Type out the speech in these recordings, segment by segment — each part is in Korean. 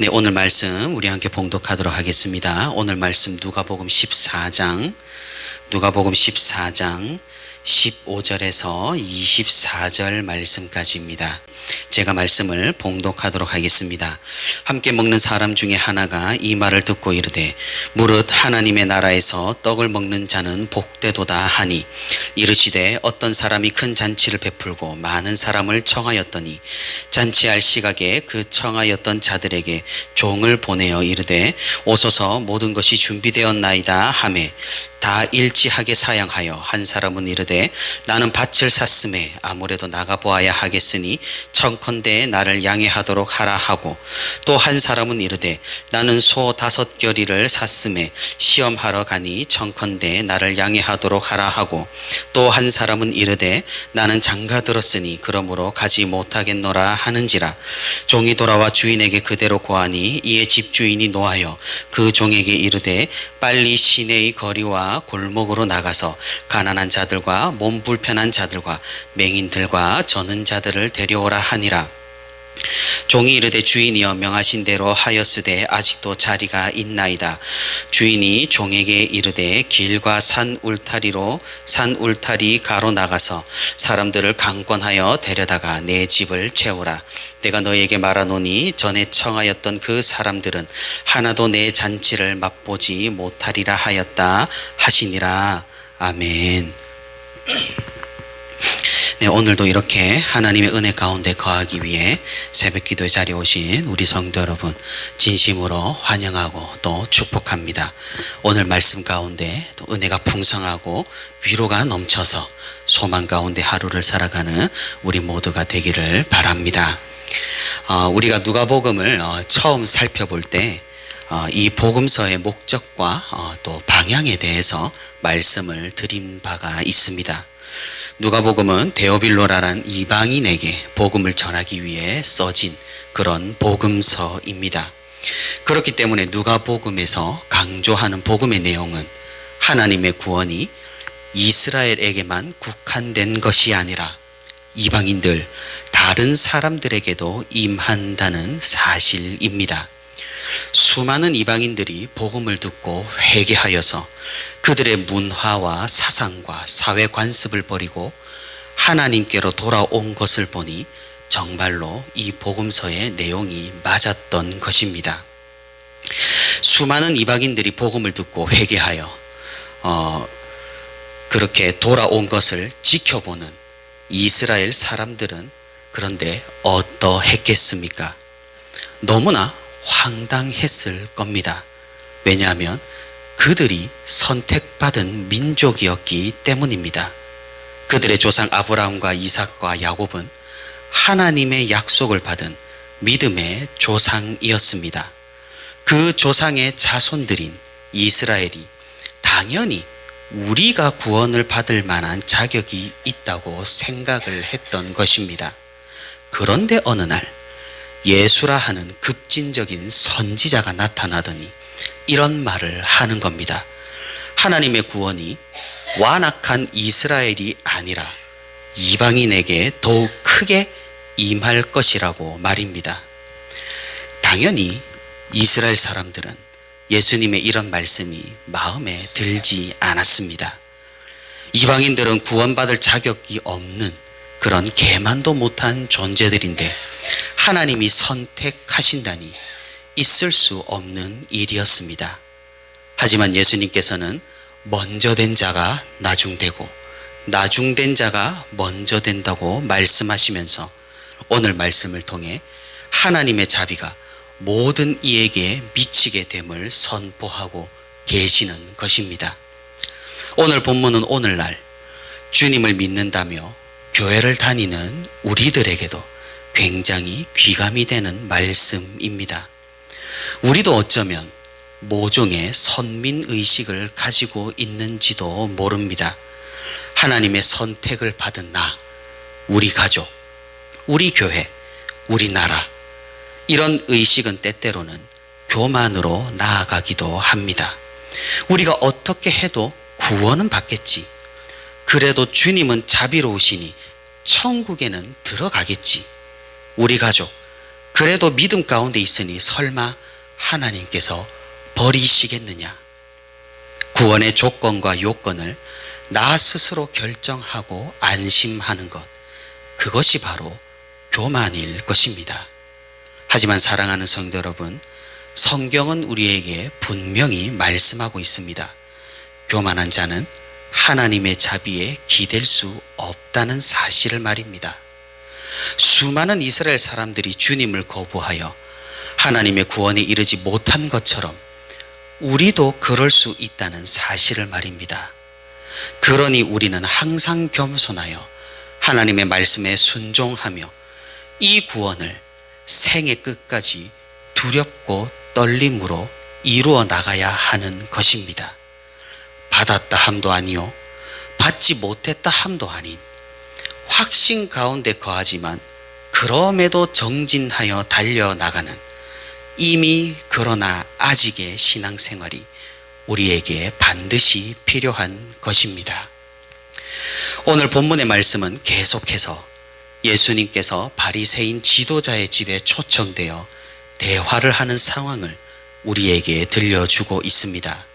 네, 오늘 말씀 우리 함께 봉독하도록 하겠습니다. 오늘 말씀 누가복음 14장 누가복음 14장 15절에서 24절 말씀까지입니다. 제가 말씀을 봉독하도록 하겠습니다. 함께 먹는 사람 중에 하나가 이 말을 듣고 이르되 무릇 하나님의 나라에서 떡을 먹는 자는 복되도다 하니 이르시되 어떤 사람이 큰 잔치를 베풀고 많은 사람을 청하였더니 잔치할 시각에 그 청하였던 자들에게 종을 보내어 이르되 오소서 모든 것이 준비되었나이다 하매 다 일치하게 사양하여 한 사람은 이르되 나는 밭을 샀음에 아무래도 나가 보아야 하겠으니 청컨대 나를 양해하도록 하라 하고 또 한 사람은 이르되 나는 소 다섯 결이를 샀음에 시험하러 가니 청컨대 나를 양해하도록 하라 하고 또 한 사람은 이르되 나는 장가 들었으니 그러므로 가지 못하겠노라 하는지라. 종이 돌아와 주인에게 그대로 고하니 이에 집주인이 노하여 그 종에게 이르되 빨리 시내의 거리와 골목으로 나가서 가난한 자들과 몸 불편한 자들과 맹인들과 저는 자들을 데려오라 하니라. 종이 이르되 주인이여 명하신 대로 하였으되 아직도 자리가 있나이다. 주인이 종에게 이르되 길과 산 울타리로 산 울타리 가로 나가서 사람들을 강권하여 데려다가 내 집을 채우라. 내가 너에게 말하노니 전에 청하였던 그 사람들은 하나도 내 잔치를 맛보지 못하리라 하였다 하시니라. 아멘. 네, 오늘도 이렇게 하나님의 은혜 가운데 거하기 위해 새벽 기도의 자리에 오신 우리 성도 여러분 진심으로 환영하고 또 축복합니다. 오늘 말씀 가운데 또 은혜가 풍성하고 위로가 넘쳐서 소망 가운데 하루를 살아가는 우리 모두가 되기를 바랍니다. 어, 우리가 누가복음을 어, 처음 살펴볼 때 어, 이 복음서의 목적과 어, 또 방향에 대해서 말씀을 드린 바가 있습니다. 누가복음은 데오빌로라란 이방인에게 복음을 전하기 위해 써진 그런 복음서입니다. 그렇기 때문에 누가복음에서 강조하는 복음의 내용은 하나님의 구원이 이스라엘에게만 국한된 것이 아니라 이방인들 다른 사람들에게도 임한다는 사실입니다. 수많은 이방인들이 복음을 듣고 회개하여서 그들의 문화와 사상과 사회 관습을 버리고 하나님께로 돌아온 것을 보니 정말로 이 복음서의 내용이 맞았던 것입니다. 수많은 이방인들이 복음을 듣고 회개하여 어, 그렇게 돌아온 것을 지켜보는 이스라엘 사람들은 그런데 어떠했겠습니까? 너무나 황당했을 겁니다. 왜냐하면 그들이 선택받은 민족이었기 때문입니다. 그들의 조상 아브라함과 이삭과 야곱은 하나님의 약속을 받은 믿음의 조상이었습니다. 그 조상의 자손들인 이스라엘이 당연히 우리가 구원을 받을 만한 자격이 있다고 생각을 했던 것입니다. 그런데 어느 날 예수라 하는 급진적인 선지자가 나타나더니 이런 말을 하는 겁니다. 하나님의 구원이 완악한 이스라엘이 아니라 이방인에게 더욱 크게 임할 것이라고 말입니다. 당연히 이스라엘 사람들은 예수님의 이런 말씀이 마음에 들지 않았습니다. 이방인들은 구원받을 자격이 없는 그런 개만도 못한 존재들인데 하나님이 선택하신다니 있을 수 없는 일이었습니다. 하지만 예수님께서는 먼저 된 자가 나중되고 나중된 자가 먼저 된다고 말씀하시면서 오늘 말씀을 통해 하나님의 자비가 모든 이에게 미치게 됨을 선포하고 계시는 것입니다. 오늘 본문은 오늘날 주님을 믿는다며 교회를 다니는 우리들에게도 굉장히 귀감이 되는 말씀입니다. 우리도 어쩌면 모종의 선민 의식을 가지고 있는지도 모릅니다. 하나님의 선택을 받은 나, 우리 가족, 우리 교회, 우리 나라, 이런 의식은 때때로는 교만으로 나아가기도 합니다. 우리가 어떻게 해도 구원은 받겠지. 그래도 주님은 자비로우시니 천국에는 들어가겠지. 우리 가족, 그래도 믿음 가운데 있으니 설마 하나님께서 버리시겠느냐? 구원의 조건과 요건을 나 스스로 결정하고 안심하는 것. 그것이 바로 교만일 것입니다. 하지만 사랑하는 성도 여러분, 성경은 우리에게 분명히 말씀하고 있습니다. 교만한 자는 하나님의 자비에 기댈 수 없다는 사실을 말입니다. 수많은 이스라엘 사람들이 주님을 거부하여 하나님의 구원에 이르지 못한 것처럼 우리도 그럴 수 있다는 사실을 말입니다. 그러니 우리는 항상 겸손하여 하나님의 말씀에 순종하며 이 구원을 생의 끝까지 두렵고 떨림으로 이루어 나가야 하는 것입니다. 받았다 함도 아니요. 받지 못했다 함도 아닌 확신 가운데 거하지만 그럼에도 정진하여 달려나가는 이미 그러나 아직의 신앙생활이 우리에게 반드시 필요한 것입니다. 오늘 본문의 말씀은 계속해서 예수님께서 바리새인 지도자의 집에 초청되어 대화를 하는 상황을 우리에게 들려주고 있습니다.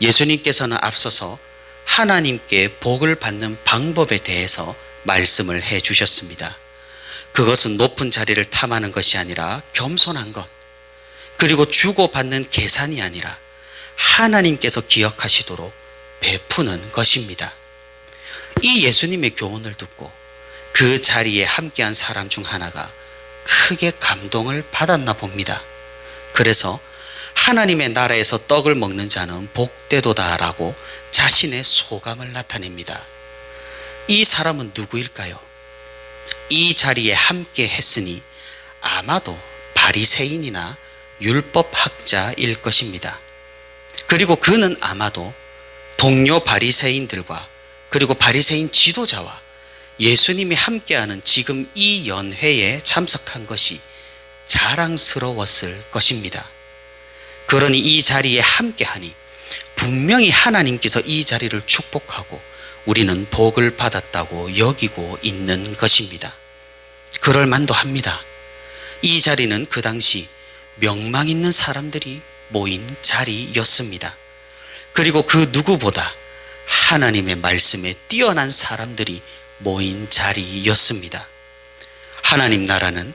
예수님께서는 앞서서 하나님께 복을 받는 방법에 대해서 말씀을 해 주셨습니다. 그것은 높은 자리를 탐하는 것이 아니라 겸손한 것, 그리고 주고받는 계산이 아니라 하나님께서 기억하시도록 베푸는 것입니다. 이 예수님의 교훈을 듣고 그 자리에 함께한 사람 중 하나가 크게 감동을 받았나 봅니다. 그래서 하나님의 나라에서 떡을 먹는 자는 복되도다라고 자신의 소감을 나타냅니다. 이 사람은 누구일까요? 이 자리에 함께 했으니 아마도 바리새인이나 율법학자일 것입니다. 그리고 그는 아마도 동료 바리새인들과 그리고 바리새인 지도자와 예수님이 함께하는 지금 이 연회에 참석한 것이 자랑스러웠을 것입니다. 그러니 이 자리에 함께하니 분명히 하나님께서 이 자리를 축복하고 우리는 복을 받았다고 여기고 있는 것입니다. 그럴 만도 합니다. 이 자리는 그 당시 명망 있는 사람들이 모인 자리였습니다. 그리고 그 누구보다 하나님의 말씀에 뛰어난 사람들이 모인 자리였습니다. 하나님 나라는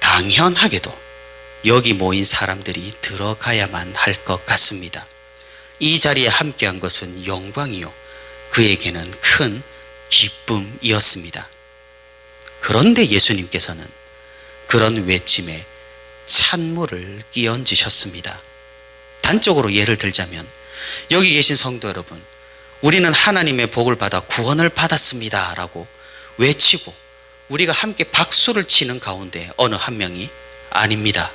당연하게도 여기 모인 사람들이 들어가야만 할 것 같습니다. 이 자리에 함께한 것은 영광이요. 그에게는 큰 기쁨이었습니다. 그런데 예수님께서는 그런 외침에 찬물을 끼얹으셨습니다. 단적으로 예를 들자면 여기 계신 성도 여러분, 우리는 하나님의 복을 받아 구원을 받았습니다. 라고 외치고 우리가 함께 박수를 치는 가운데 어느 한 명이 아닙니다.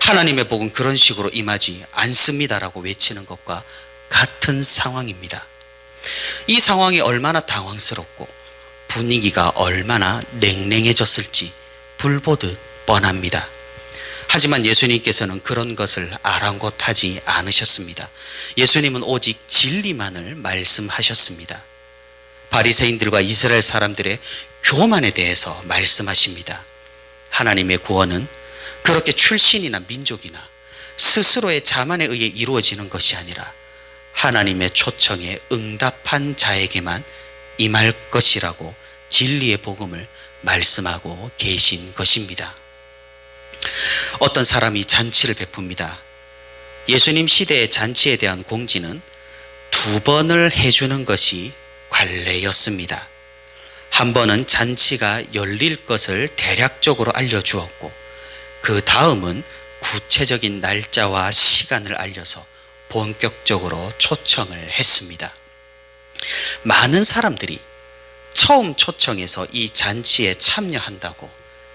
하나님의 복은 그런 식으로 임하지 않습니다 라고 외치는 것과 같은 상황입니다. 이 상황이 얼마나 당황스럽고 분위기가 얼마나 냉랭해졌을지 불보듯 뻔합니다. 하지만 예수님께서는 그런 것을 아랑곳하지 않으셨습니다. 예수님은 오직 진리만을 말씀하셨습니다. 바리새인들과 이스라엘 사람들의 교만에 대해서 말씀하십니다. 하나님의 구원은 그렇게 출신이나 민족이나 스스로의 자만에 의해 이루어지는 것이 아니라 하나님의 초청에 응답한 자에게만 임할 것이라고 진리의 복음을 말씀하고 계신 것입니다. 어떤 사람이 잔치를 베풉니다. 예수님 시대의 잔치에 대한 공지는 두 번을 해주는 것이 관례였습니다. 한 번은 잔치가 열릴 것을 대략적으로 알려주었고, 그 다음은 구체적인 날짜와 시간을 알려서 본격적으로 초청을 했습니다. 많은 사람들이 처음 초청해서 이 잔치에 참여한다고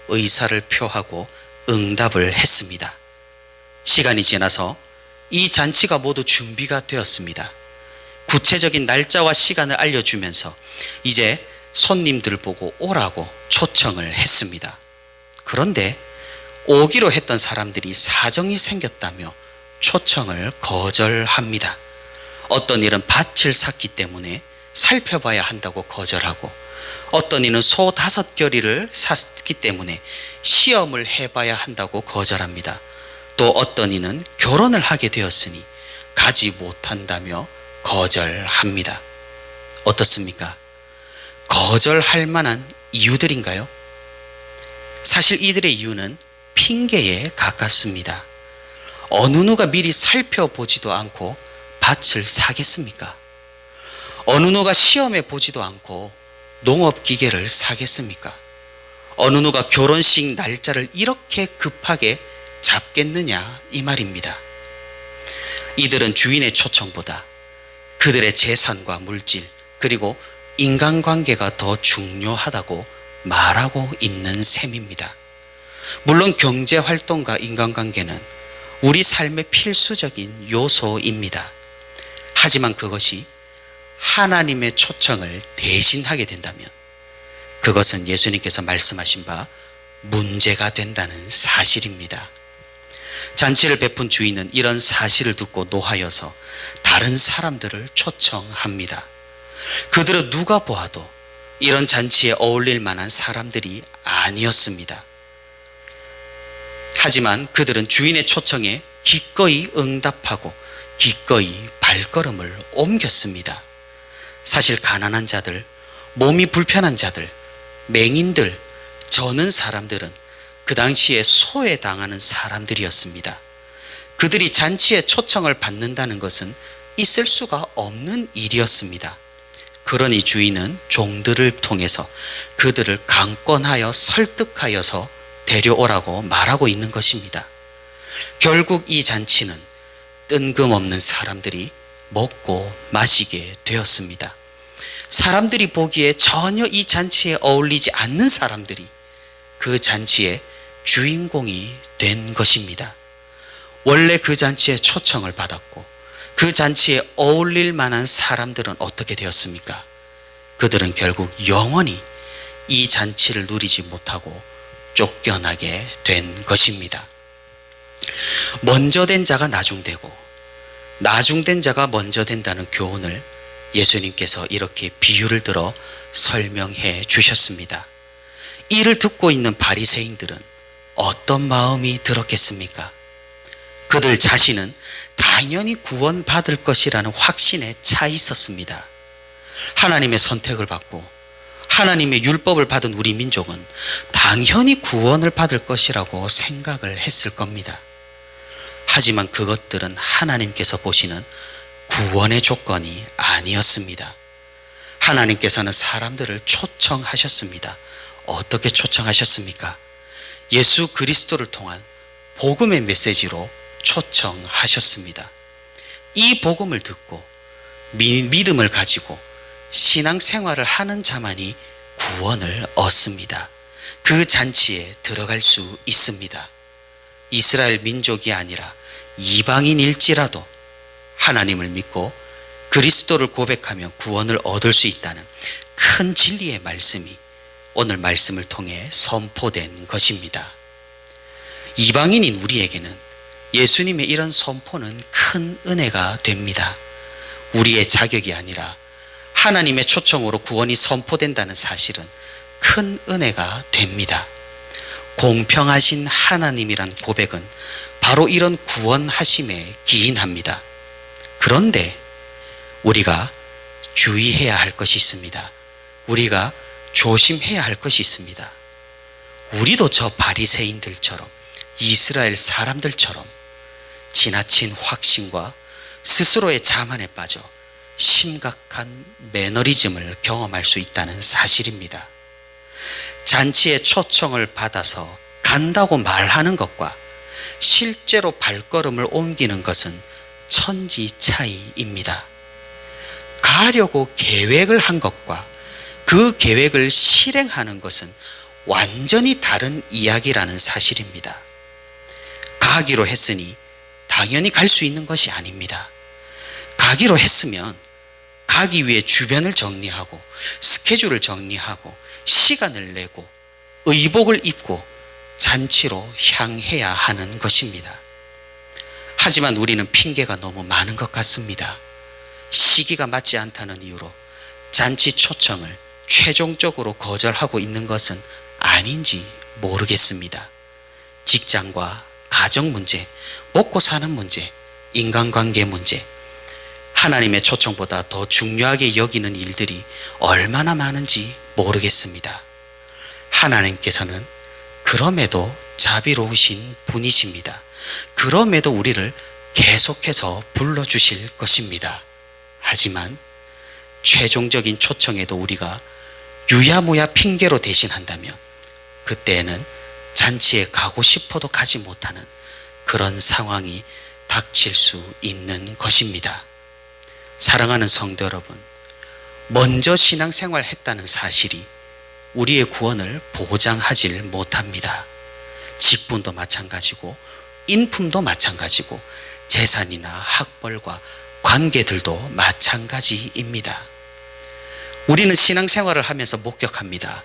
의사를 표하고 응답을 했습니다. 시간이 지나서 이 잔치가 모두 준비가 되었습니다. 구체적인 날짜와 시간을 알려주면서 이제 손님들 보고 오라고 초청을 했습니다. 그런데 오기로 했던 사람들이 사정이 생겼다며 초청을 거절합니다. 어떤 일은 밭을 샀기 때문에 살펴봐야 한다고 거절하고 어떤 이는 소 다섯 결의를 샀기 때문에 시험을 해봐야 한다고 거절합니다. 또 어떤 이는 결혼을 하게 되었으니 가지 못한다며 거절합니다. 어떻습니까? 거절할 만한 이유들인가요? 사실 이들의 이유는 핑계에 가깝습니다. 어느 누가 미리 살펴보지도 않고 밭을 사겠습니까? 어느 누가 시험해 보지도 않고 농업기계를 사겠습니까? 어느 누가 결혼식 날짜를 이렇게 급하게 잡겠느냐 이 말입니다. 이들은 주인의 초청보다 그들의 재산과 물질 그리고 인간관계가 더 중요하다고 말하고 있는 셈입니다. 물론 경제활동과 인간관계는 우리 삶의 필수적인 요소입니다. 하지만 그것이 하나님의 초청을 대신하게 된다면 그것은 예수님께서 말씀하신 바 문제가 된다는 사실입니다. 잔치를 베푼 주인은 이런 사실을 듣고 노하여서 다른 사람들을 초청합니다. 그들은 누가 보아도 이런 잔치에 어울릴 만한 사람들이 아니었습니다. 하지만 그들은 주인의 초청에 기꺼이 응답하고 기꺼이 발걸음을 옮겼습니다. 사실 가난한 자들, 몸이 불편한 자들, 맹인들, 저는 사람들은 그 당시에 소외당하는 사람들이었습니다. 그들이 잔치에 초청을 받는다는 것은 있을 수가 없는 일이었습니다. 그러니 주인은 종들을 통해서 그들을 강권하여 설득하여서 데려오라고 말하고 있는 것입니다. 결국 이 잔치는 뜬금없는 사람들이 먹고 마시게 되었습니다. 사람들이 보기에 전혀 이 잔치에 어울리지 않는 사람들이 그 잔치의 주인공이 된 것입니다. 원래 그 잔치에 초청을 받았고 그 잔치에 어울릴 만한 사람들은 어떻게 되었습니까? 그들은 결국 영원히 이 잔치를 누리지 못하고 쫓겨나게 된 것입니다. 먼저 된 자가 나중되고 나중된 자가 먼저 된다는 교훈을 예수님께서 이렇게 비유를 들어 설명해 주셨습니다. 이를 듣고 있는 바리새인들은 어떤 마음이 들었겠습니까? 그들 자신은 당연히 구원받을 것이라는 확신에 차 있었습니다. 하나님의 선택을 받고 하나님의 율법을 받은 우리 민족은 당연히 구원을 받을 것이라고 생각을 했을 겁니다. 하지만 그것들은 하나님께서 보시는 구원의 조건이 아니었습니다. 하나님께서는 사람들을 초청하셨습니다. 어떻게 초청하셨습니까? 예수 그리스도를 통한 복음의 메시지로 초청하셨습니다. 이 복음을 듣고 믿음을 가지고 신앙 생활을 하는 자만이 구원을 얻습니다. 그 잔치에 들어갈 수 있습니다. 이스라엘 민족이 아니라 이방인일지라도 하나님을 믿고 그리스도를 고백하며 구원을 얻을 수 있다는 큰 진리의 말씀이 오늘 말씀을 통해 선포된 것입니다. 이방인인 우리에게는 예수님의 이런 선포는 큰 은혜가 됩니다. 우리의 자격이 아니라 하나님의 초청으로 구원이 선포된다는 사실은 큰 은혜가 됩니다. 공평하신 하나님이란 고백은 바로 이런 구원하심에 기인합니다. 그런데 우리가 주의해야 할 것이 있습니다. 우리가 조심해야 할 것이 있습니다. 우리도 저 바리새인들처럼 이스라엘 사람들처럼 지나친 확신과 스스로의 자만에 빠져 심각한 매너리즘을 경험할 수 있다는 사실입니다. 잔치에 초청을 받아서 간다고 말하는 것과 실제로 발걸음을 옮기는 것은 천지 차이입니다. 가려고 계획을 한 것과 그 계획을 실행하는 것은 완전히 다른 이야기라는 사실입니다. 가기로 했으니 당연히 갈 수 있는 것이 아닙니다. 가기로 했으면 가기 위해 주변을 정리하고 스케줄을 정리하고 시간을 내고 의복을 입고 잔치로 향해야 하는 것입니다. 하지만 우리는 핑계가 너무 많은 것 같습니다. 시기가 맞지 않다는 이유로 잔치 초청을 최종적으로 거절하고 있는 것은 아닌지 모르겠습니다. 직장과 가정 문제, 먹고 사는 문제, 인간관계 문제, 하나님의 초청보다 더 중요하게 여기는 일들이 얼마나 많은지 모르겠습니다. 하나님께서는 그럼에도 자비로우신 분이십니다. 그럼에도 우리를 계속해서 불러주실 것입니다. 하지만 최종적인 초청에도 우리가 유야무야 핑계로 대신한다면 그때에는 잔치에 가고 싶어도 가지 못하는 그런 상황이 닥칠 수 있는 것입니다. 사랑하는 성도 여러분, 먼저 신앙생활 했다는 사실이 우리의 구원을 보장하질 못합니다. 직분도 마찬가지고 인품도 마찬가지고 재산이나 학벌과 관계들도 마찬가지입니다. 우리는 신앙생활을 하면서 목격합니다.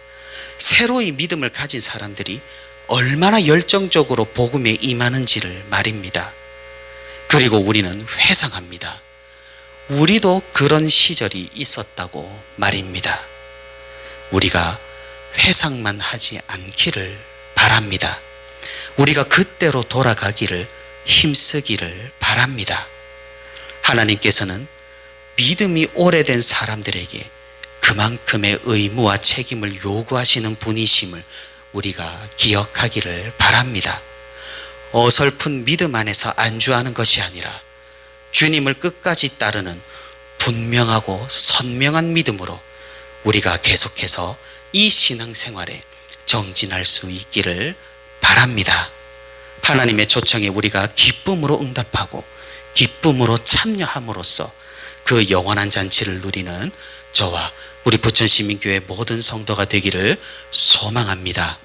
새로이 믿음을 가진 사람들이 얼마나 열정적으로 복음에 임하는지를 말입니다. 그리고 우리는 회상합니다. 우리도 그런 시절이 있었다고 말입니다. 우리가 회상만 하지 않기를 바랍니다. 우리가 그때로 돌아가기를 힘쓰기를 바랍니다. 하나님께서는 믿음이 오래된 사람들에게 그만큼의 의무와 책임을 요구하시는 분이심을 우리가 기억하기를 바랍니다. 어설픈 믿음 안에서 안주하는 것이 아니라 주님을 끝까지 따르는 분명하고 선명한 믿음으로 우리가 계속해서 이 신앙생활에 정진할 수 있기를 바랍니다. 하나님의 초청에 우리가 기쁨으로 응답하고 기쁨으로 참여함으로써 그 영원한 잔치를 누리는 저와 우리 부천시민교회 모든 성도가 되기를 소망합니다.